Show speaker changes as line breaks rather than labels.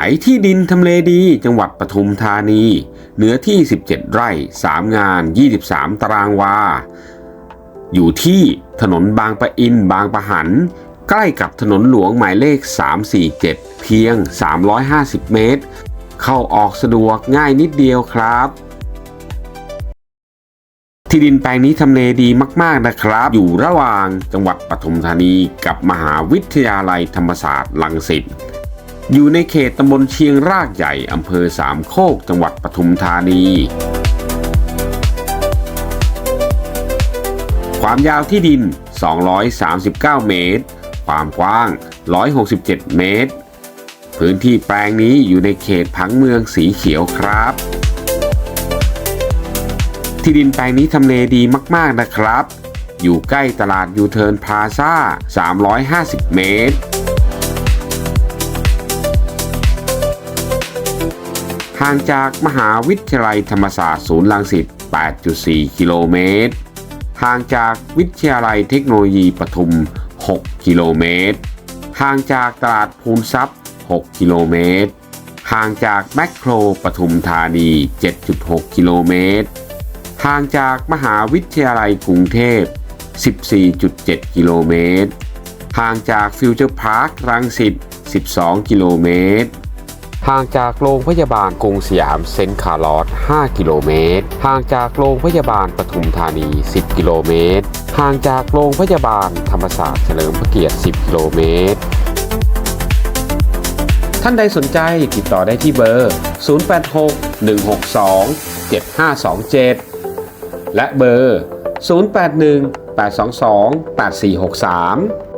ายที่ดินทำเลดีจังหวัดปทุมธานี เนื้อที่ 17 ไร่ 3 งาน 23 ตารางวา อยู่ที่ถนนบางปะอินบางปะหัน ใกล้กับถนนหลวงหมายเลข 347 เพียง 350 เมตร เข้าออกสะดวกง่ายนิดเดียวครับที่ดินแปลงนี้ทำเลดีมาก ๆ นะครับ อยู่ระหว่างจังหวัดปทุมธานีกับมหาวิทยาลัยธรรมศาสตร์ลังสิต อยู่ในเขตตำบลเชียงรากใหญ่อำเภอสามโคกจังหวัดปทุมธานี ความยาวที่ดิน 239 เมตร ความกว้าง 167 เมตร พื้นที่แปลงนี้อยู่ในเขตผังเมืองสีเขียวครับ ที่ดินแปลงนี้ทำเลดีมาก ๆ นะครับ อยู่ใกล้ตลาดยูเทิร์นพลาซ่า 350 เมตร ห่างจากมหาวิทยาลัยธรรมศาสตร์ศูนย์รังสิต 8.4 กิโลเมตร ห่างจากวิทยาลัยเทคโนโลยีปทุม 6 กิโลเมตร ห่างจากตลาดภูนทรัพย์ 6 กิโลเมตร ห่างจากแมคโครปทุมธานี 7.6 กิโลเมตร ห่างจากมหาวิทยาลัยกรุงเทพ 14.7 กิโลเมตร ห่างจากฟิวเจอร์พาร์ครังสิต 12 กิโลเมตร ห่างจากโรงพยาบาลกรุงสยามเซนต์คาร์ลอส5 กิโลเมตร ห่างจากโรงพยาบาลปทุมธานี 10 กิโลเมตร ห่างจากโรงพยาบาลธรรมศาสตร์เฉลิมพระเกียรติ 10 กิโลเมตร ท่านใดสนใจติดต่อได้ที่เบอร์ 086 162 7527 และเบอร์ 081 822 8463